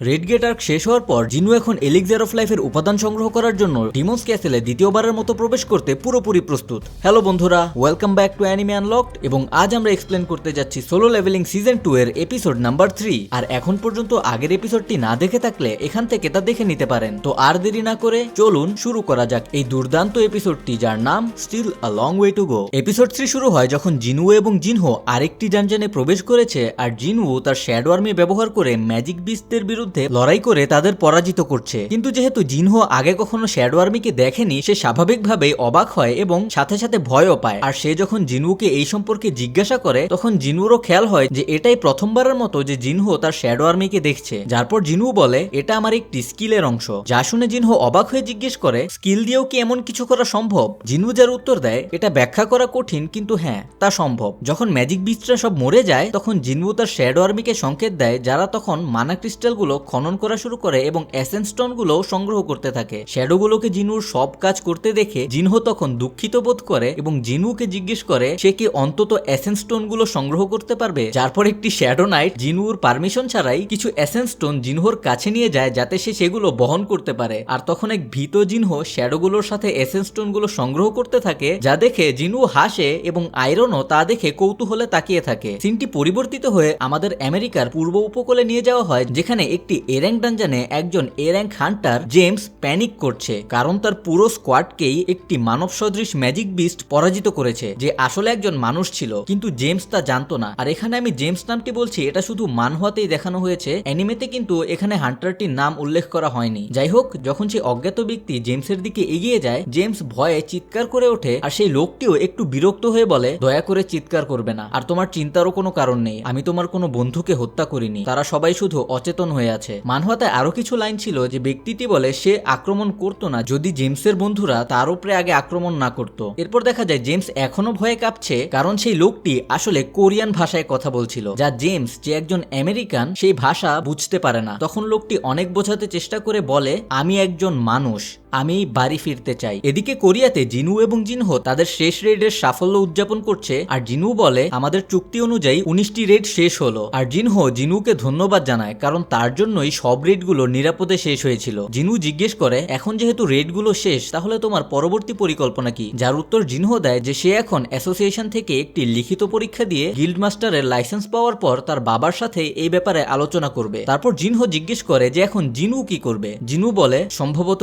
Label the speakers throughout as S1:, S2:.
S1: Red gate arc শেষ হওয়ার পর জিনু এখন এলিক্সার অফ লাইফের উপাদান সংগ্রহ করার জন্য ডিমোস ক্যাসেলে দ্বিতীয়বারের মতো প্রবেশ করতে পুরোপুরি প্রস্তুত। হ্যালো বন্ধুরা welcome back to anime unlocked এবং আজ আমরা এক্সপ্লেন করতে যাচ্ছি সোলো লেভেলিং সিজন টু এর এপিসোড নাম্বার থ্রি আর এখন পর্যন্ত আগের এপিসোডটি না দেখে থাকলে এখান থেকে তা দেখে নিতে পারেন। তো আর দেরি না করে চলুন শুরু করা যাক এই দুর্দান্ত এপিসোডটি যার নাম still a long way to go episode three শুরু হয় যখন জিনু এবং জিনহো আরেকটি যানজানে প্রবেশ করেছে আর জিনু তার শ্যাডো আর্মি ব্যবহার করে ম্যাজিক বিস্টের বিরুদ্ধে লড়াই করে তাদের পরাজিত করছে। কিন্তু যেহেতু জিনহো আগে কখনো শ্যাডো আর্মিকে দেখেনি, সে স্বাভাবিকভাবেই অবাক হয় এবং সাথে সাথে ভয়ও পায়। আর সে যখন জিনুকে এই সম্পর্কে জিজ্ঞাসা করে, তখন জিনুরও খেয়াল হয় যে এটাই প্রথমবারের মতো যে জিনহো তার শ্যাডো আর্মিকে দেখছে। যার পর জিনু বলে, এটা আমার একটি স্কিলের অংশ। যা শুনে জিনহো অবাক হয়ে জিজ্ঞেস করে, স্কিল দিয়েও কি এমন কিছু করা সম্ভব? জিনু যার উত্তর দেয়, এটা ব্যাখ্যা করা কঠিন, কিন্তু হ্যাঁ তা সম্ভব। যখন ম্যাজিক বিচটা সব মরে যায়, তখন জিনু তার শ্যাডো আর্মিকে সংকেত দেয়, যারা তখন মানা ক্রিস্টালগুলো খনন করা শুরু করে এবং এসেন্স স্টোনগুলো সংগ্রহ করতে থাকে। শ্যাডোগুলোকে জিনুর সব কাজ করতে দেখে জিনহো তখন দুঃখিত বোধ করে এবং জিনুকে জিজ্ঞেস করে, সে কি অন্তত এসেন্স স্টোনগুলো সংগ্রহ করতে পারবে? যার পর একটি শ্যাডো নাইট জিনুর পারমিশন ছাড়াই কিছু এসেন্স স্টোন জিনহোর কাছে নিয়ে যায় যাতে সে সেগুলো বহন করতে পারে। আর তখন এক ভীত জিনহো শ্যাডোগুলোর সাথে এসেন্স স্টোনগুলো সংগ্রহ করতে থাকে, যা দেখে জিনু হাসে এবং আয়রনও তা দেখে কৌতূহলে তাকিয়ে থাকে। সিনটি পরিবর্তিত হয়ে আমাদের আমেরিকার পূর্ব উপকূলে নিয়ে যাওয়া হয়, যেখানে একটি এর্যাঙ্ক ডানজানে একজন এর্যাঙ্ক হান্টার জেমস প্যানিক করছে, কারণ তার পুরো স্কোয়াডকেই একটি মানব সদৃশ ম্যাজিক বিস্ট পরাজিত করেছে, যে আসলে একজন মানুষ ছিল, কিন্তু জেমস তা জানতো না। আর এখানে আমি জেমস নামটি বলছি, এটা শুধু মানহাতেই দেখানো হয়েছে, অ্যানিমেতে কিন্তু এখানে হান্টারটির নাম উল্লেখ করা হয়নি। যাই হোক, যখন সে অজ্ঞাত ব্যক্তি জেমসের দিকে এগিয়ে যায়, জেমস ভয়ে চিৎকার করে ওঠে, আর সেই লোকটিও একটু বিরক্ত হয়ে বলে, দয়া করে চিৎকার করবে না, আর তোমার চিন্তারও কোনো কারণ নেই, আমি তোমার কোনো বন্ধুকে হত্যা করিনি। তারা সবাই শুধু অচেতন হয়ে মানহাতে আরও কিছু লাইন ছিল যে ব্যক্তিটি বলে, সে আক্রমণ করতো না যদি জেমসের বন্ধুরা তার উপরে আগে আক্রমণ না করত। এরপর দেখা যায়, জেমস এখনও ভয়ে কাঁপছে কারণ সেই লোকটি আসলে কোরিয়ান ভাষায় কথা বলছিল, যা জেমস যে একজন আমেরিকান সেই ভাষা বুঝতে পারে না। তখন লোকটি অনেক বোঝাতে চেষ্টা করে বলে, আমি একজন মানুষ। আমি বাড়ি ফিরতে চাই। এদিকে কোরিয়াতে জিনু এবং জিনহো তাদের শেষ রেডের সাফল্য উদযাপন করছে আর জিনু বলে, আমাদের চুক্তি অনুযায়ী উনিশটি রেড শেষ হলো। আর জিনহো জিনুকে ধন্যবাদ জানায়, কারণ তার জন্যই সব রেডগুলো নিরাপদে শেষ হয়েছিল। জিনু জিজ্ঞেস করে, এখন যেহেতু রেডগুলো শেষ, তাহলে তোমার পরবর্তী পরিকল্পনা কি? যার উত্তর জিনহো দেয় যে, সে এখন অ্যাসোসিয়েশন থেকে একটি লিখিত পরীক্ষা দিয়ে গিল্ড মাস্টারের লাইসেন্স পাওয়ার পর তার বাবার সাথে এই ব্যাপারে আলোচনা করবে। তারপর জিনহো জিজ্ঞেস করে যে, এখন জিনু কি করবে? জিনু বলে, সম্ভবত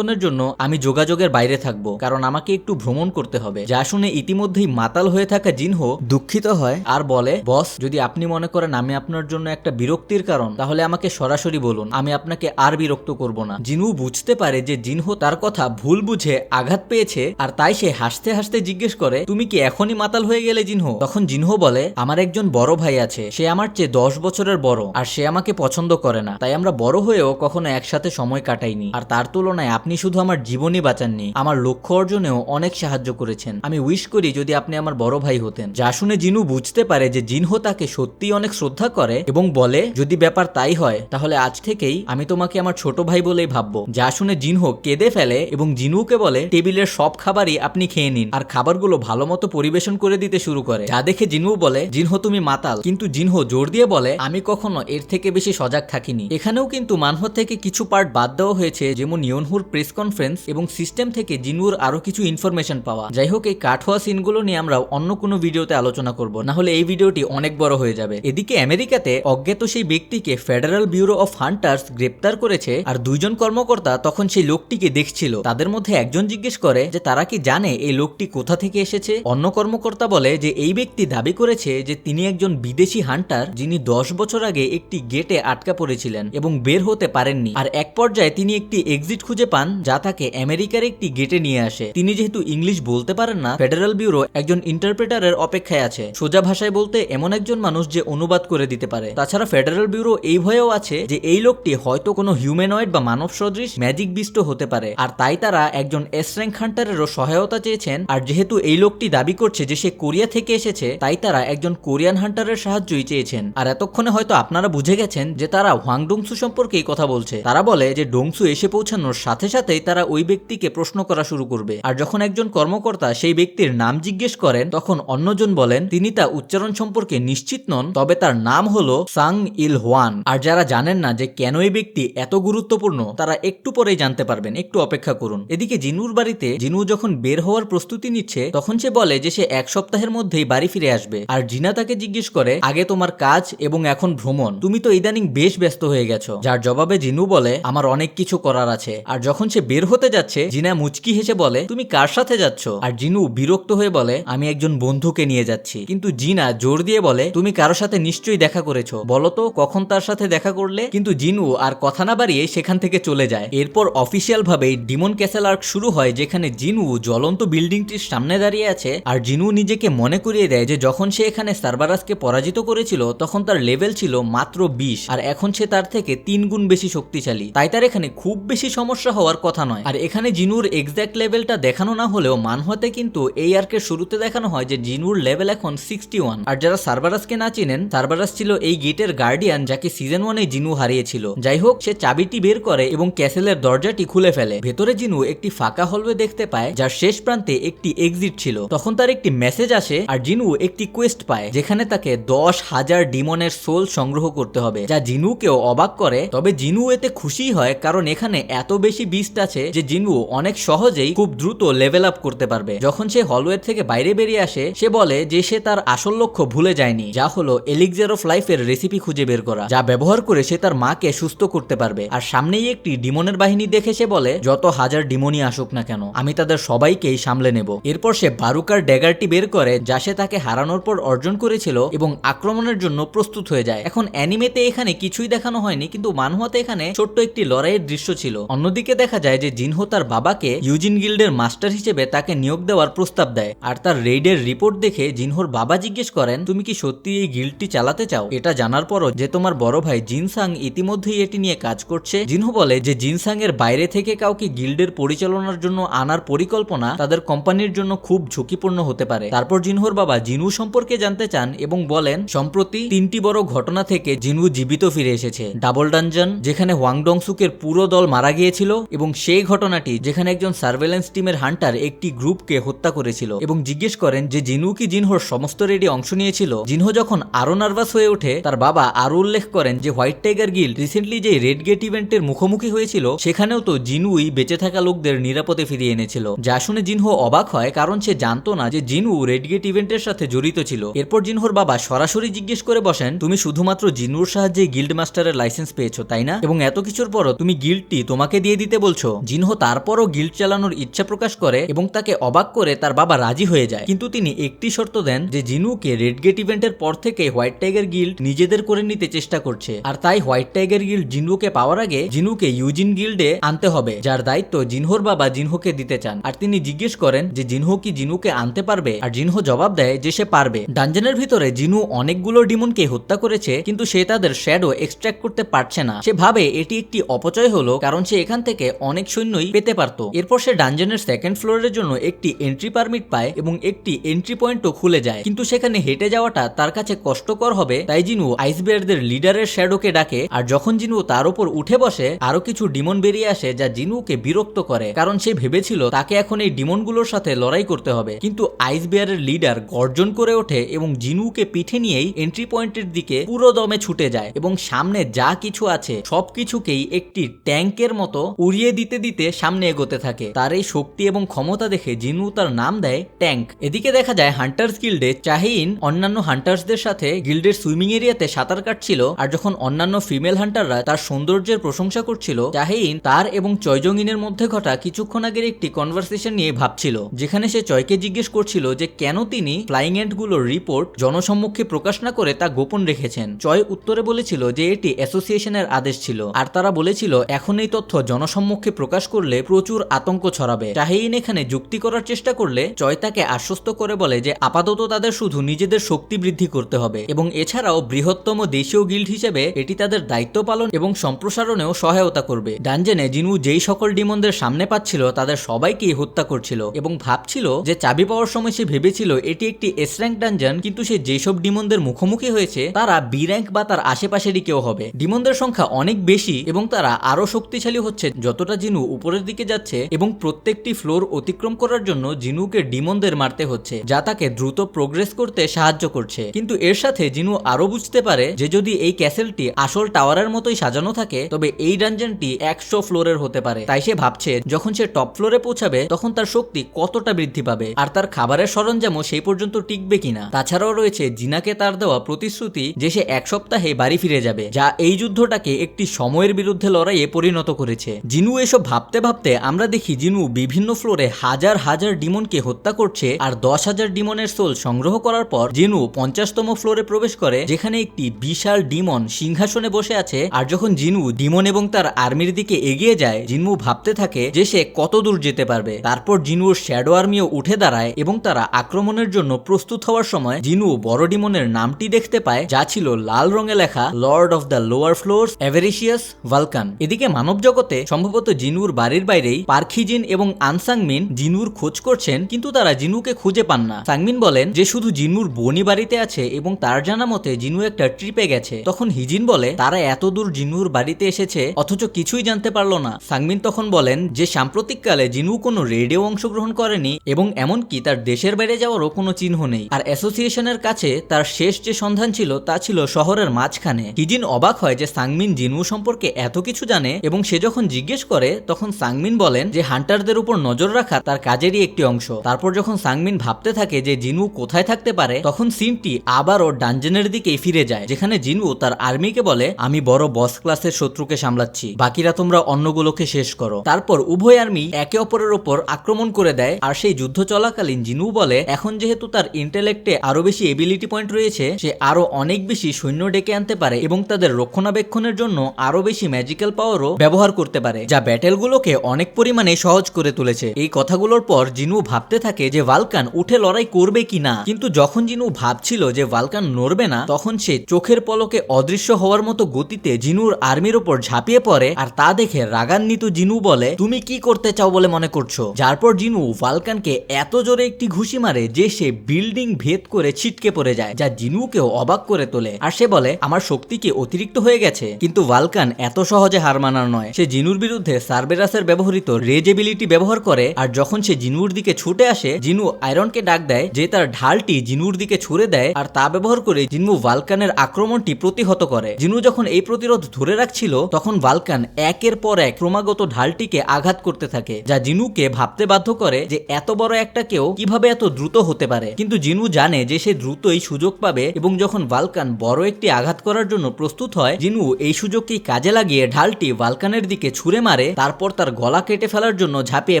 S1: কিছুক্ষণের জন্য আমি যোগাযোগের বাইরে থাকব, কারণ আমাকে একটু ভ্রমণ করতে হবে। যা শুনে ইতিমধ্যেই মাতাল হয়ে থাকা জিনহো দুঃখিত হয় আর বলে, বস, যদি আপনি মনে করেন আমি আপনার জন্য একটা বিরক্তির কারণ, তাহলে আমাকে সরাসরি বলুন। আমি আপনাকে আর বিরক্ত করব না। জিনু বুঝতে পারে যে জিনহো তার কথা ভুল বুঝে আঘাত পেয়েছে, আর তাই সে হাসতে হাসতে জিজ্ঞেস করে, তুমি কি এখনই মাতাল হয়ে গেলে জিনহো? তখন জিনহো বলে, আমার একজন বড় ভাই আছে, সে আমার চেয়ে দশ বছরের বড়, আর সে আমাকে পছন্দ করে না। তাই আমরা বড় হয়েও কখনো একসাথে সময় কাটাইনি। আর তার তুলনায় আপনি শুধু আমার জীবনই বাঁচাননি, আমার লক্ষ্য অর্জনেও অনেক সাহায্য করেছেন। আমি উইশ করি যদি আপনি আমার বড় ভাই হতেন। যা শুনে জিনু বুঝতে পারে যে জিনহো তাকে সত্যি অনেক শ্রদ্ধা করে এবং বলে, যদি ব্যাপার তাই হয়, তাহলে আজ থেকেই আমি তোমাকে আমার ছোট ভাই বলেই ভাববো। যা শুনে জিনহো কেঁদে ফেলে এবং জিনুকে বলে, টেবিলের সব খাবারই আপনি খেয়ে নিন আর খাবারগুলো ভালো মতো পরিবেশন করে দিতে শুরু করে। যা দেখে জিনু বলে, জিনহো তুমি মাতাল। কিন্তু জিনহো জোর দিয়ে বলে, আমি কখনো এর থেকে বেশি সজাগ থাকিনি। এখানেও কিন্তু মানহ থেকে কিছু পার্ট বাদ দেওয়া হয়েছে, যেমন ইয়নহুর প্রেস কনফারেন্স এবং সিস্টেম থেকে জিনুর আরও কিছু ইনফরমেশন পাওয়া। যাই হোক এই কাঠোয়া সিনগুলো নিয়ে আমরা অন্য কোনো ভিডিওতে আলোচনা করব। না হলে এই ভিডিওটি অনেক বড় হয়ে যাবে। এদিকে আমেরিকাতে অজ্ঞাত সেই ব্যক্তিকে ফেডারেল ব্যুরো অফ হান্টার্স গ্রেপ্তার করেছে আর দুইজন কর্মকর্তা তখন সেই লোকটিকে দেখছিল। তাদের মধ্যে একজন জিজ্ঞেস করে যে তারা কি জানে এই লোকটি কোথা থেকে এসেছে? অন্য কর্মকর্তা বলে যে এই ব্যক্তি দাবি করেছে যে তিনি একজন বিদেশি হান্টার যিনি দশ বছর আগে একটি গেটে আটকা পড়েছিলেন এবং বের হতে পারেননি। আর এক পর্যায়ে তিনি একটি এক্সিট খুঁজে পান যা তাকে আমেরিকার একটি গেটে নিয়ে আসে। তিনি যেহেতু ইংলিশ বলতে পারেন না, ফেডারেল ব্যুরো একজন ইন্টারপ্রেটারের অপেক্ষায় আছে। সোজা ভাষায় বলতে এমন একজন মানুষ যে অনুবাদ করে দিতে পারে। তাছাড়া ফেডারেল ব্যুরো এই ভয়েও আছে যে এই লোকটি হয়তো কোনো হিউম্যানয়েড বা মানব সদৃশ ম্যাজিক বিষ্ট হতে পারে। আর তাই তারা একজন এস র্যাঙ্ক হান্টারেরও সহায়তা চেয়েছেন। আর যেহেতু এই লোকটি দাবি করছে যে সে কোরিয়া থেকে এসেছে, তাই তারা একজন কোরিয়ান হান্টারের সাহায্যই চেয়েছেন। আর এতক্ষণে হয়তো আপনারা বুঝে গেছেন যে তারা হোয়াং ডংসু সম্পর্কেই কথা বলছে। তারা বলে যে ডংসু এসে পৌঁছানোর সাথে সাথে সাথেই তারা ওই ব্যক্তিকে প্রশ্ন করা শুরু করবে। আর যখন একজন কর্মকর্তা সেই ব্যক্তির নাম জিজ্ঞেস করেন, তখন অন্যজন বলেন, তিনি তা উচ্চারণ সম্পর্কে নিশ্চিত নন, তবে তার নাম হলো সাং ইল হোয়ান। আর যারা জানেন না যে কেন এই ব্যক্তি এত গুরুত্বপূর্ণ, তারা একটু পরেই জানতে পারবেন, একটু অপেক্ষা করুন। এদিকে জিনুর বাড়িতে জিনু যখন বের হওয়ার প্রস্তুতি নিচ্ছে, তখন সে বলে যে সে এক সপ্তাহের মধ্যেই বাড়ি ফিরে আসবে। আর জিনা তাকে জিজ্ঞেস করে, আগে তোমার কাজ এবং এখন ভ্রমণ, তুমি তো ইদানিং বেশ ব্যস্ত হয়ে গেছো। যার জবাবে জিনু বলে, আমার অনেক কিছু করার আছে। আর যখন সে বের হতে যাচ্ছে, জিনা মুচকি হেসে বলে, তুমি কার সাথে যাচ্ছ? আর জিনু বিরক্ত হয়ে বলে, আমি একজন বন্ধুকে নিয়ে যাচ্ছি। কিন্তু জিনা জোর দিয়ে বলে, তুমি কারোর সাথে নিশ্চয়ই দেখা করেছ। বলো তো কখন তার সাথে দেখা করলে? কিন্তু জিনু আর কথা না বাড়িয়ে সেখান থেকে চলে যায়। এরপর অফিসিয়াল ভাবে ডিমন ক্যাসেল আর্ক শুরু হয়, যেখানে জিনু জ্বলন্ত বিল্ডিংটির সামনে দাঁড়িয়ে আছে। আর জিনু নিজেকে মনে করিয়ে দেয় যে, যখন সে এখানে সার্বারাসকে পরাজিত করেছিল, তখন তার লেভেল ছিল মাত্র বিশ, আর এখন সে তার থেকে তিন গুণ বেশি শক্তিশালী। তাই তার এখানে খুব বেশি সমস্যা হওয়ার কথা নয়। আর এখানে জিনুর এক্সাক্ট লেভেলটা দেখানো না হলেও মানহাতে কিন্তু এই আর্কের শুরুতে দেখানো হয় যে জিনুর লেভেল এখন সিক্সটি ওয়ান আর যারা সার্বারাসকে না চিনেন সার্বারাস ছিল এই গেটের গার্ডিয়ান যাকে সিজন ওয়ানে জিনু হারিয়েছিল। যাই হোক সে চাবিটি বের করে এবং ক্যাসেলের দরজাটি খুলে ফেলে। ভেতরে জিনু একটি ফাঁকা হলওয়ে দেখতে পায়, যার শেষ প্রান্তে একটি এক্সিট ছিল। তখন তার একটি মেসেজ আসে আর জিনু একটি কোয়েস্ট পায়, যেখানে তাকে দশ হাজার ডিমনের সোল সংগ্রহ করতে হবে, যা জিনুকেও অবাক করে। তবে জিনু এতে খুশি হয় কারণ এখানে এত বেশি বিস্ট আছে যে জিনু অনেক সহজেই খুব দ্রুত লেভেল আপ করতে পারবে। যখন সে হলওয়ে থেকে বাইরে বেরিয়ে আসে, সে বলে যে সে তার আসল লক্ষ্য ভুলে যায়নি, যা হলো এলিক্সার অফ লাইফের রেসিপি খুঁজে বের করা, যা ব্যবহার করে সে তার মাকে সুস্থ করতে পারবে। আর সামনেই একটি ডিমনের বাহিনী দেখে সে বলে, যত হাজার ডিমনই আসুক না কেন, আমি তাদের সবাইকেই সামলে নেব। এরপর সে বারুকার ড্যাগারটি বের করে, যা সে তাকে হারানোর পর অর্জন করেছিল এবং আক্রমণের জন্য প্রস্তুত হয়ে যায়। এখন অ্যানিমেতে এখানে কিছুই দেখানো হয়নি, কিন্তু মানহুয়াতে এখানে ছোট্ট একটি লড়াইয়ের দৃশ্য ছিল। অন্যদিকে দেখা যায় যে জিনহো তার বাবাকে ইউজিন গিল্ডের মাস্টার হিসেবে তাকে নিয়োগ দেওয়ার প্রস্তাব দেয়। আর তার রেইডের রিপোর্ট দেখে জিনহোর বাবা জিজ্ঞেস করেন, তুমি কি সত্যি এই গিল্ডটি চালাতে চাও? এটা জানার পরও যে তোমার বড় ভাই জিনসাং ইতিমধ্যেই এটি নিয়ে কাজ করছে। জিনহো বলে যে জিনসাং এর বাইরে থেকে কাউকে গিল্ডের পরিচালনার জন্য আনার পরিকল্পনা তাদের কোম্পানির জন্য খুব ঝুঁকিপূর্ণ হতে পারে। তারপর জিনহোর বাবা জিনু সম্পর্কে জানতে চান এবং বলেন, সম্প্রতি তিনটি বড় ঘটনা থেকে জিনু জীবিত ফিরে এসেছে। ডাবল ডানজন, যেখানে ওয়াংডংসুকের পুরো দল মারা গিয়েছিল এবং সেই ঘটনাটি যেখানে একজন সার্ভেলেন্স টিমের হান্টার একটি গ্রুপকে হত্যা করেছিল এবং জিজ্ঞেস করেন যে জিনু কি জিনহোর সমস্ত রেডি অংশ নিয়েছিল। জিনহো যখন আরও নার্ভাস হয়ে ওঠে, তার বাবা আরও উল্লেখ করেন যে হোয়াইট টাইগার গিল্ড রিসেন্টলি যে রেড গেট ইভেন্টের মুখোমুখি হয়েছিল, সেখানেও তো জিনুই বেঁচে থাকা লোকদের নিরাপদে ফিরিয়ে এনেছিল। যা শুনে জিনহো অবাক হয়, কারণ সে জানতো না যে জিনু রেড গেট ইভেন্টের সাথে জড়িত ছিল। এরপর জিনহোর বাবা সরাসরি জিজ্ঞেস করে বসেন, তুমি শুধুমাত্র জিনুর সাহায্যে গিল্ড মাস্টারের লাইসেন্স পেয়েছ, তাই না? এবং এত কিছুর পরও তুমি গিল্ডটি তোমাকে দিয়ে দিতে বলছো জিনহো তারপরও গিল্ড চালানোর ইচ্ছা প্রকাশ করে এবং তাকে অবাক করে তার বাবা রাজি হয়ে যায়। কিন্তু তিনি একটি শর্ত দেন যে জিনুকে রেড গেট ইভেন্টের পর থেকে হোয়াইট টাইগার গিল্ড নিজেদের করে নিতে চেষ্টা করছে। আর তাই হোয়াইট টাইগার গিল্ড জিনুকে পাওয়ার আগে জিনুকে ইউজিন গিল্ডে আনতে হবে, যার দায়িত্ব জিনহোর বাবা জিনহোকে দিতে চান। আর তিনি জিজ্ঞেস করেন যে জিনহো কি জিনুকে আনতে পারবে? আর জিনহো জবাব দেয় যে সে পারবে। ডানজনের ভিতরে জিনু অনেকগুলো ডিমনকে হত্যা করেছে, কিন্তু সে তাদের শ্যাডো এক্সট্রাক্ট করতে পারছে না। সে ভাবে এটি একটি অপচয় হলো, কারণ সে এখান থেকে অনেক সৈন্যই পেতে পারত। এরপর সে ডানজনের সেকেন্ড ফ্লোরের জন্য একটি এন্ট্রি পারমিট পায় এবং একটি এন্ট্রি পয়েন্টও খুলে যায়। কিন্তু সেখানে হেঁটে যাওয়াটা তার কাছে কষ্টকর হবে, তাই জিনু আইসবেয়ারদের লিডারের শ্যাডোকে ডাকে আর যখন জিনু তার উপর উঠে বসে আরও কিছু ডিমন বেরিয়ে আসে যা জিনুকে বিরক্ত করে। কারণ সে ভেবেছিল তাকে এখন এই ডিমনগুলোর সাথে লড়াই করতে হবে। কিন্তু আইস বেয়ারের লিডার গর্জন করে ওঠে এবং জিনুকে পিঠে নিয়েই এন্ট্রি পয়েন্টের দিকে পুরো দমে ছুটে যায় এবং সামনে যা কিছু আছে, সবকিছুকেই একটি ট্যাঙ্কের মতো উড়িয়ে দিতে দিতে সামনে এগোতে থাকে। তার এই শক্তি এবং ক্ষমতা দেখে জিনু তার নাম দেয় ট্যাঙ্ক। এদিকে দেখা যায় হান্টার্স গিল্ডে চাহিন অন্যান্য হান্টার্সদের সাথে গিল্ডের সুইমিং এরিয়াতে সাঁতার কাটছিল আর যখন অন্যান্য ফিমেল হান্টাররা তার সৌন্দর্যের প্রশংসা করছিল, চাহিন তার এবং চয়জঙ্গিনের মধ্যে ঘটা কিছুক্ষণ আগের একটি কনভারসেশন নিয়ে ভাবছিল, যেখানে সে চয়কে জিজ্ঞেস করছিল যে কেন তিনি ফ্লাইং এন্টগুলোর রিপোর্ট জনসম্মুখে প্রকাশ না করে তা গোপন রেখেছেন। চয় উত্তরে বলেছিল যে এটি অ্যাসোসিয়েশনের আদেশ ছিল, আর তারা বলেছিল এখন এই তথ্য জনসম্মুখে প্রকাশ করলে প্রচুর আতঙ্ক ছড়াবে। চাহিন এখানে যুক্তি করার চেষ্টা করলে চয় তাকে আশ্বস্ত করে বলে যে আপাতত তাদের শুধু নিজেদের শক্তি বৃদ্ধি করতে হবে এবং এছাড়াও বৃহত্তম দেশীয় গিল্ড হিসেবে এটি তাদের দায়িত্ব পালন এবং সম্প্রসারণেও সহায়তা করবে। ডানজেনে জিনু যেই সকল ডিমনদের সামনে পাচ্ছিল তাদের সবাইকেই হত্যা করছিল এবং ভাবছিল যে চাবি পাওয়ার সময় সে ভেবেছিল এটি একটি এস র্যাঙ্ক ডানজন কিন্তু সে যেসব ডিমনদের মুখোমুখি হয়েছে তারা বি র্যাঙ্ক বা তার আশেপাশেরই কেউ হবে। ডিমনদের সংখ্যা অনেক বেশি এবং তারা আরও শক্তিশালী হচ্ছে যতটা জিনু উপরের দিকে যাচ্ছে এবং প্রত্যেকটি ফ্লোর অতিক্রম করার জন্য জিনুকে ডিমনদের মারতে হচ্ছে, যা তাকে দ্রুত প্রোগ্রেস করতে সাহায্য করছে। কিন্তু এর সাথে জিনু আরও বুঝতে পারে যে যদি এই ক্যাসেলটি আসল টাওয়ারের মতোই সাজানো থাকে, তবে এই ডানজনটি একশো ফ্লোরের হতে পারে। তাই সে ভাবছে, যখন সে টপ ফ্লোরে পৌঁছাবে, তখন তার শক্তি কতটা বৃদ্ধি পাবে, আর তার খাবারের সরঞ্জামও সেই পর্যন্ত টিকবে কিনা। তাছাড়াও রয়েছে জিনাকে তার দেওয়া প্রতিশ্রুতি যে সে এক সপ্তাহে বাড়ি ফিরে যাবে, যা এই যুদ্ধটাকে একটি সময়ের বিরুদ্ধে লড়াইয়ে পরিণত করেছে। জিনু এসব ভাবতে ভাবতে আমরা দেখি জিনু বিভিন্ন ফ্লোরে হাজার হাজার ডিমনকে হত্যা করছে আর দশ হাজার ডিমনের সোল সংগ্রহ করার পর জিনু পঞ্চাশতম ফ্লোরে প্রবেশ করে, যেখানে একটি বিশাল ডিমন সিংহাসনে বসে আছে। আর যখন জিনু ডিমন এবং তার আর্মির দিকে এগিয়ে যায়, জিনু ভাবতে থাকে যে সে কত দূর যেতে পারবে। তারপর জিনুর শ্যাডো আর্মিও উঠে দাঁড়ায় এবং তারা আক্রমণের জন্য প্রস্তুত হওয়ার সময় জিনু বড় ডিমনের নামটি দেখতে পায়, যা ছিল লাল রঙে লেখা lord of the lower floor avaricious Vulcan এদিকে মানব জগতে সম্ভবত জিনুর বাড়ির বাইরেই পার্খিজিন এবং আনসাংমিন জিনুর খোঁজ করছেন, কিন্তু তারা জিনুকে খুঁজে পান না। সাংমিন বলেন, যে শুধু জিনুর বনি বাড়িতে আছে এবং তার জানা মতে জিনু একটা ট্রিপে গেছে। তখন হিজিন বলে, তারা এত দূর জিনুর বাড়িতে এসেছে, অথচ কিছুই জানতে পারল না। সাংমিন তখন বলেন, যে সাম্প্রতিককালে জিনু কোনো রেডিও অংশগ্রহণ করেনি এবং এমনকি তার দেশের বাইরে যাওয়ারও কোনো চিহ্ন নেই। আর অ্যাসোসিয়েশনের কাছে তার শেষ যে সন্ধান ছিল, তা ছিল শহরের মাঝখানে। হিজিন অবাক হয় যে সাংমিন জিনু সম্পর্কে এত কিছু জানে এবং সে যখন জিজ্ঞেস করে তখন সাংমিন বলেন যে হান্টারদের উপর নজর রাখা তার কাজেরই একটি অংশ। তারপর যখন সাংমিন ভাবতে থাকে যে জিনু কোথায় থাকতে পারে, তখন সিনটি আবারও ডানজেনের দিকেই ফিরে যায়, যেখানে জিনু তার আর্মিকে বলে, আমি বড় বস ক্লাসের শত্রুকে সামলাচ্ছি। বাকিরা তোমরা অন্যগুলোকে শেষ করো। তারপর উভয় আর্মি একে অপরের ওপর আক্রমণ করে দেয়, আর সেই যুদ্ধ চলাকালীন জিনু বলে, এখন যেহেতু তার ইন্টেলেক্টে আরও বেশি এবিলিটি পয়েন্ট রয়েছে, সে আরও অনেক বেশি সৈন্য ডেকে আনতে পারে এবং তাদের রক্ষণাবেক্ষণের জন্য আরও বেশি ম্যাজিক্যাল পাওয়ারও ব্যবহার করতে পারে, যা ব্যাটেলগুলোকে অনেক পরিমাণে সহজ করে তুলেছে। এই কথাগুলোর পর জিনু ভাবতে থাকে যে ভালকান উঠে লড়াই করবে কি না কিন্তু যখন জিনু ভাবছিল যে ভালকান নড়বে না, তখন সে চোখের পলকে অদৃশ্য হওয়ার মতো গতিতে জিনুর আর্মির ওপর ঝাঁপিয়ে পড়ে আর তা দেখে রাগান্বিত জিনু বলে, তুমি কি করতে চাও বলে মনে করছ? যার পর জিনু ভালকানকে এত জোরে একটি ঘুষি মারে যে সে বিল্ডিং ভেদ করে ছিটকে পড়ে যায়, যা জিনুকেও অবাক করে তোলে। আর সে বলে, আমার শক্তি কি অতিরিক্ত হয়ে গেছে? কিন্তু ভালকান এত সহজে হার মানার নয়। সে জিনুর বিরুদ্ধে সার্বেরাসের ব্যবহৃত রেজেবিলিটি ব্যবহার করে, আর যখন সে জিনুর দিকে ছুটে আসে, জিনু আয়রনকে ডাক দেয়, যে তার ঢালটি জিনুর দিকে ছুড়ে দেয়, আর তা ব্যবহার করে জিনু ভালকানের আক্রমণটি প্রতিহত করে। জিনু যখন এই প্রতিরোধ ধরে রাখছিল, তখন ভালকান একের পর এক ক্রমাগত ঢালটিকে আঘাত করতে থাকে, যা জিনুকে ভাবতে বাধ্য করে যে এত বড় একটা কেউ কীভাবে এত দ্রুত হতে পারে। কিন্তু জিনু জানে যে সে দ্রুতই সুযোগ পাবে, এবং যখন ভালকান বড় একটি আঘাত করার জন্য প্রস্তুত হয়, জিনু এই সুযোগকেই কাজে লাগিয়ে ঢালটি ভালকানের দিকে ছুঁড়ে মারে তারপর তার গলা কেটে ফেলার জন্য ঝাঁপিয়ে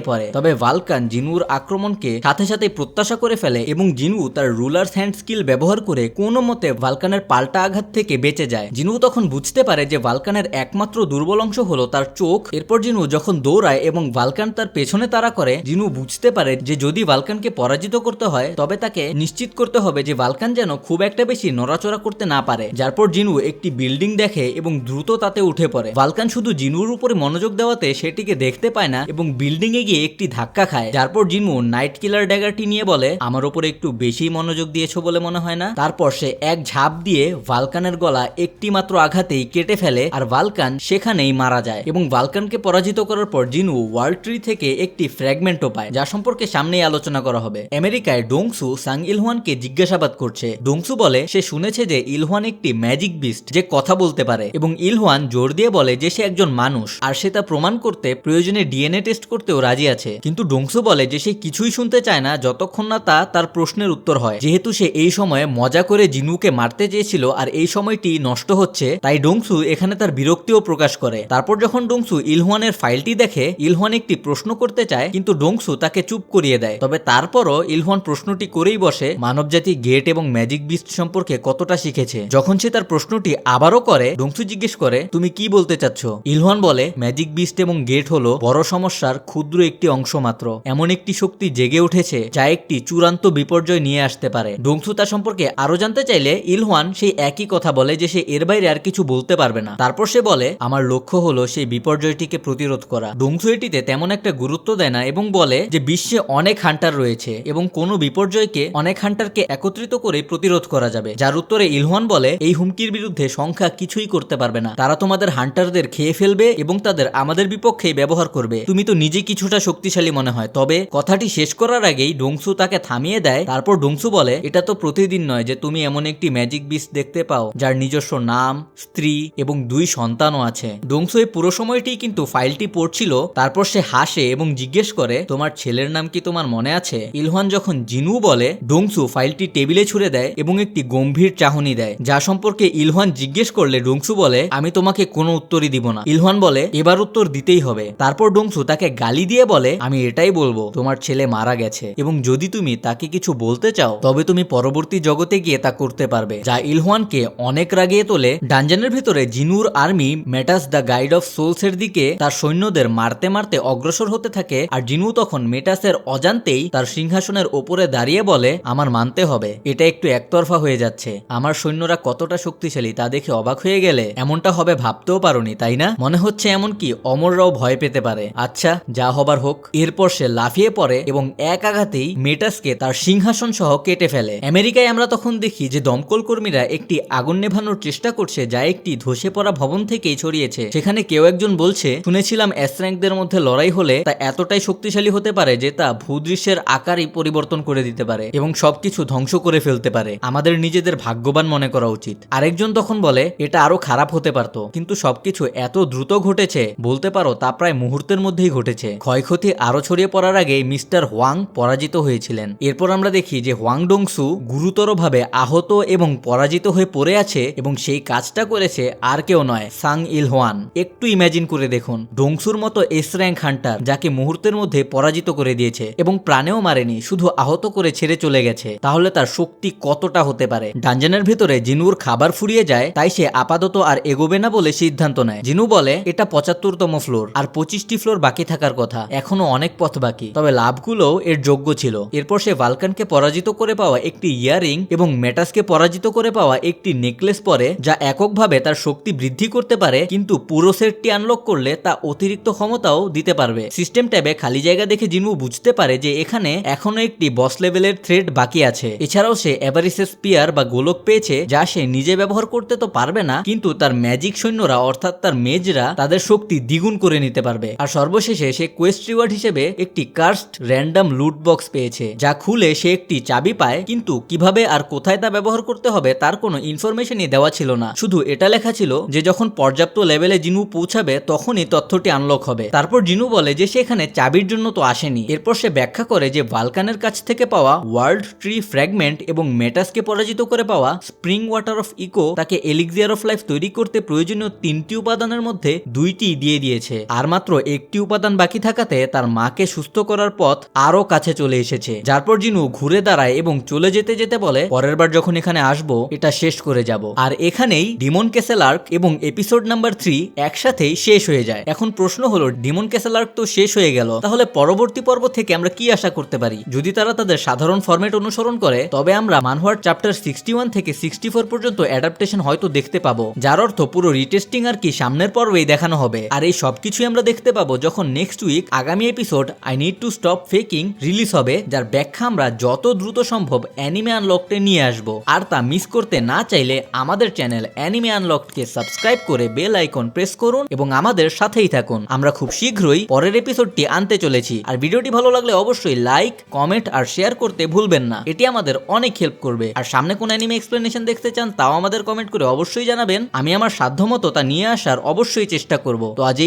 S1: পড়ে। তবে ভালকান জিনুর আক্রমণকে সাথে সাথে প্রত্যাশা করে ফেলে এবং জিনু তার রুলার হ্যান্ড স্কিল ব্যবহার করে কোনো মতে ভালকানের পাল্টা আঘাত থেকে বেঁচে যায়। জিনু তখন বুঝতে পারে যে ভালকানের একমাত্র দুর্বল অংশ হলো তার চোখ। এরপর জিনু যখন দৌড়ায় এবং ভালকান তার পেছনে তারা করে, জিনু বুঝতে পারে যে যদি ভালকানকে পরাজিত করতে হয়, তবে তাকে নিশ্চিত করতে হবে যে ভালকান যেন খুব একটা বেশি নড়াচড়া করতে না পারে। যার পর জিনু একটি বিল্ডিং দেখে এবং দ্রুত তাতে উঠে পড়ে। ভালকান শুধু জিনুর উপরে মনোযোগ দেওয়াতে সেটিকে দেখতে পায় না এবং বিল্ডিং এ গিয়ে একটি ধাক্কা খায়। যার পর জিনু নাইট কিলার ড্যাগারটি নিয়ে বলে, আমার উপরে একটু বেশি মনোযোগ দিয়েছ বলে মনে হয় না? তারপর সে এক ঝাঁপ দিয়ে ভালকানের গলা একটি মাত্র আঘাতেই কেটে ফেলে আর ভালকান সেখানেই মারা যায় এবং ভালকানকে পরাজিত করার পর জিনু ওয়ার্ল্ড ট্রি থেকে একটি ফ্র্যাগমেন্টও পায়, যা সম্পর্কে সামনেই আলোচনা করা হবে। আমেরিকায় ডোংসু সাং ইলহানকে জিজ্ঞাসাবাদ করছে। ডোংসু বলে, সে শুনেছে যে ইলহান একটি ম্যাজিক বিস্ট যে কথা বলতে পারে এবং ইলহান জোর দিয়ে বলে যে সে একজন মানুষ, আর সে তা প্রমাণ করতে প্রয়োজনে ডিএনএ টেস্ট করতেও রাজি আছে। কিন্তু ডোংসু বলে যে সে কিছুই শুনতে চায় না, যতক্ষণ না তা তার প্রশ্নের উত্তর হয়। যেহেতু সে এই সময়ে মজা করে জিনুকে মারতে চেয়েছিল আর এই সময়টি নষ্ট হচ্ছে, তাই ডোংসু এখানে তার বিরক্তিও প্রকাশ করে। তারপর যখন ডোংসু ইলহানের ফাইলটি দেখে ইলহান একটি প্রশ্ন করতে চায়, কিন্তু ডোংসু তাকে চুপ করিয়ে দেয়। তবে তারপরও ইলহান প্রশ্নটি করেই বসে, মানবজাতি গেট এবং ম্যাজিক বিস্ট সম্পর্কে কতটা শিখেছে। যখন সে তার প্রশ্নটি আবারও করে, ডোংসু জিজ্ঞেস করে, তুমি কি বলতে চাচ্ছ? ইলহান বলে, ম্যাজিক বিস্ট এবং গেট হলো বড় সমস্যার ক্ষুদ্র একটি অংশ মাত্র। এমন একটি শক্তি জেগে উঠেছে যা একটি চূড়ান্ত বিপর্যয় নিয়ে আসতে পারে। ডোংসু তা সম্পর্কে আরও জানতে চাইলে ইলহান সেই একই কথা বলে যে সে এর বাইরে আর কিছু বলতে পারবে না। তারপর সে বলে, আমার লক্ষ্য হলো সেই বিপর্যয়টিকে প্রতিরোধ করা। ডোংসু এটিতে তেমন একটা গুরুত্ব দেয় না এবং বলে যে বিশ্বে অনেক হান্টার রয়েছে এবং কোনো বিপর্যয়কে অনেক হান্টারকে একত্রিত করে প্রতিরোধ করা যাবে। যার উত্তরে ইলহান বলে, এই হুমকির বিরুদ্ধে সংখ্যা কিছুই করতে পারবে না। তারা তোমাদের হান্টারদের খেয়ে ফেলবে এবং তাদের আমাদের তোমাদের বিপক্ষেই ব্যবহার করবে। তুমি তো নিজে কিছুটা শক্তিশালী মনে হয়। তবে কথাটি শেষ করার আগেই ডংসু তাকে থামিয়ে দেয়। তারপর ডংসু বলে, এটা তো প্রতিদিন নয় যে তুমি এমন একটি ম্যাজিক বিস দেখতে পাও, যার নিজস্ব নাম, স্ত্রী এবং দুই সন্তানও আছে। ডংসু এই পুরো সময়টি কিন্তু ফাইলটি পড়ছিল। তারপর সে হাসে এবং জিজ্ঞেস করে, তোমার ছেলের নাম কি তোমার মনে আছে? ইলহান যখন জিনু বলে, ডংসু ফাইলটি টেবিলে ছুড়ে দেয় এবং একটি গম্ভীর চাহনি দেয়। যা সম্পর্কে ইলহান জিজ্ঞেস করলে ডোংসু বলে, আমি তোমাকে কোনো উত্তরই দিব না। ইলহান বলে, এবার উত্তর দিতেই হবে। তারপর ডংসু তাকে গালি দিয়ে বলে, আমি এটাই বলব, তোমার ছেলে মারা গেছে। এবং যদি তুমি তাকে কিছু বলতে চাও, তবে তুমি পরবর্তী জগতে গিয়ে তা করতে পারবে। যা ইলহানকে অনেক রাগিয়ে তোলে। ডানজানের ভিতরে জিনুর army মেটাস the guide of souls এর দিকে তার সৈন্যদের মারতে মারতে অগ্রসর হতে থাকে। আর জিনু তখন মেটাসের অজান্তেই তার সিংহাসনের ওপরে দাঁড়িয়ে বলে, আমার মানতে হবে। এটা একটু একতরফা হয়ে যাচ্ছে। আমার সৈন্যরা কতটা শক্তিশালী তা দেখে অবাক হয়ে গেলে। এমনটা হবে ভাবতেও পারোনি, তাই না? মনে হচ্ছে এমনকি অমররাও ভয় পেতে পারে। আচ্ছা যা হবার হোক। এরপর সে লাফিয়ে পড়ে এবং এক আঘাতেই মেটাসকে তার সিংহাসন সহ কেটে ফেলে। আমেরিকায় আমরা তখন দেখি যে দমকল কর্মীরা একটি আগুন নেভানোর চেষ্টা করছে যা একটি ধসে পড়া ভবন থেকেই ছড়িয়েছে। সেখানে কেউ একজন বলছে, শুনেছিলাম অ্যাস্ট্র্যাঙ্কদের মধ্যে লড়াই হলে তা এতটাই শক্তিশালী হতে পারে যে তা ভূদৃশ্যের আকারই পরিবর্তন করে দিতে পারে এবং সবকিছু ধ্বংস করে ফেলতে পারে। আমাদের নিজেদের ভাগ্যবান মনে করা উচিত। আরেকজন তখন বলে, এটা আরও খারাপ হতে পারত, কিন্তু সবকিছু এত দ্রুত ঘটেছে। বলতে পারো তা প্রায় মুহূর্তের মধ্যেই ঘটেছে। ক্ষয়ক্ষতি আরও ছড়িয়ে পড়ার আগে মিস্টার হোয়াং পরাজিত হয়েছিলেন। এরপর আমরা দেখি যে হোয়াং ডংসু গুরুতরভাবে আহত এবং পরাজিত হয়ে পড়ে আছে এবং সেই কাজটা করেছে আর কেউ নয়, সাং ইল হোয়ান একটু ইমাজিন করে দেখুন। ডংসুর মতো এস র্যাঙ্ক হান্টার যাকে মুহূর্তের মধ্যে পরাজিত করে দিয়েছে এবং প্রাণেও মারেনি, শুধু আহত করে ছেড়ে চলে গেছে, তাহলে তার শক্তি কতটা হতে পারে? ডানজানের ভেতরে জিনুর খাবার ফুরিয়ে যায়, তাই সে আপাতত আর এগোবে না বলে সিদ্ধান্ত নেয়। জিনু বলে, এটা পঁচাত্তরতম ফ্লোর আর পঁচিশটি ফ্লোর বাকি থাকার কথা। এখনও অনেক পথ বাকি। তবে লাভগুলোও এর যোগ্য ছিল। এরপর সে ভালকানকে পরাজিত করে পাওয়া একটি ইয়ারিং এবং মেটাসকে পরাজিত করে পাওয়া একটি নেকলেস পরে, যা এককভাবে তার শক্তি বৃদ্ধি করতে পারে, কিন্তু পুরো সেটটি আনলক করলে তা অতিরিক্ত ক্ষমতাও দিতে পারবে। সিস্টেম ট্যাবে খালি জায়গা দেখে জিনু বুঝতে পারে যে এখানে এখনও একটি বস লেভেলের থ্রেড বাকি আছে। এছাড়াও সে এভারিসেস স্পিয়ার বা গোলক পেয়েছে, যা সে নিজে ব্যবহার করতে তো পারবে না, কিন্তু তার ম্যাজিক সৈন্যরা অর্থাৎ তার মেজরা তাদের শক্তি দ্বিগুণ করে নিতে পারবে। আর সর্বশেষে সে কোয়েস্ট রিওয়ার্ড হিসেবে একটি কার্স্ট র্যান্ডম লুট বক্স পেয়েছে, যা খুলে সে একটি চাবি পায়, কিন্তু কীভাবে আর কোথায় তা ব্যবহার করতে হবে তার কোনো ইনফরমেশনই দেওয়া ছিল না। শুধু এটা লেখা ছিল যে যখন পর্যাপ্ত লেভেলে জিনু পৌঁছাবে, তখনই তথ্যটি আনলক হবে। তারপর জিনু বলে যে সে এখানে চাবির জন্য তো আসেনি। এরপর সে ব্যাখ্যা করে যে ভালকানের কাছ থেকে পাওয়া ওয়ার্ল্ড ট্রি ফ্র্যাগমেন্ট এবং মেটাসকে পরাজিত করে পাওয়া স্প্রিং ওয়াটার অফ ইকো তাকে এলিক্সিয়ার অফ লাইফ তৈরি করতে প্রয়োজনীয় তিনটি উপাদানের মধ্যে দুইটি দিয়ে দিয়েছে। আর মাত্র একটি উপাদান বাকি থাকাতে তার মাকে সুস্থ করার পথ আরও কাছে চলে এসেছে। যার পর জিনু ঘুরে দাঁড়ায় এবং চলে যেতে যেতে বলে, পরের বার যখন এখানে আসব, এটা শেষ করে যাব। আর এখানেই ডিমন ক্যাসেল আর্ক এবং এপিসোড নাম্বার থ্রি একসাথেই শেষ হয়ে যায়। এখন প্রশ্ন হলো, ডিমন ক্যাসেল আর্ক তো শেষ হয়ে গেল, তাহলে পরবর্তী পর্ব থেকে আমরা কি আশা করতে পারি? যদি তারা তাদের সাধারণ ফরম্যাট অনুসরণ করে, তবে আমরা মানহার চ্যাপ্টার সিক্সটি ওয়ান থেকে সিক্সটি ফোর পর্যন্ত অ্যাডাপ্টেশন হয়তো দেখতে পাবো। যার অর্থ পুরো রিটেস্টিং আর কি সামনের পর্বেই দেখানো হবে। আর এই সবকিছুই আমরা দেখতে পাবো যখন নেক্সট উইক আগামী episode I need to stop faking release হবে, যার ব্যাখ্যা আমরা যত দ্রুত সম্ভব অ্যানিমে আনলকটে নিয়ে আসব। আর তা মিস করতে না চাইলে আমাদের চ্যানেল অ্যানিমে আনলককে সাবস্ক্রাইব করে বেল আইকন প্রেস করুন এবং আমাদের সাথেই থাকুন। আমরা খুব শীঘ্রই পরের এপিসোডটি আনতে চলেছি। আর ভিডিওটি ভালো লাগলে অবশ্যই লাইক কমেন্ট আর শেয়ার করতে ভুলবেন না। এটি আমাদের অনেক হেল্প করবে। আর সামনে কোন অ্যানিমে এক্সপ্লেনেশন দেখতে চান, তাও আমাদের কমেন্ট করে অবশ্যই জানাবেন। আমি আমার সাধ্যমতো তা নিয়ে আসার অবশ্যই চেষ্টা করব। তো আজ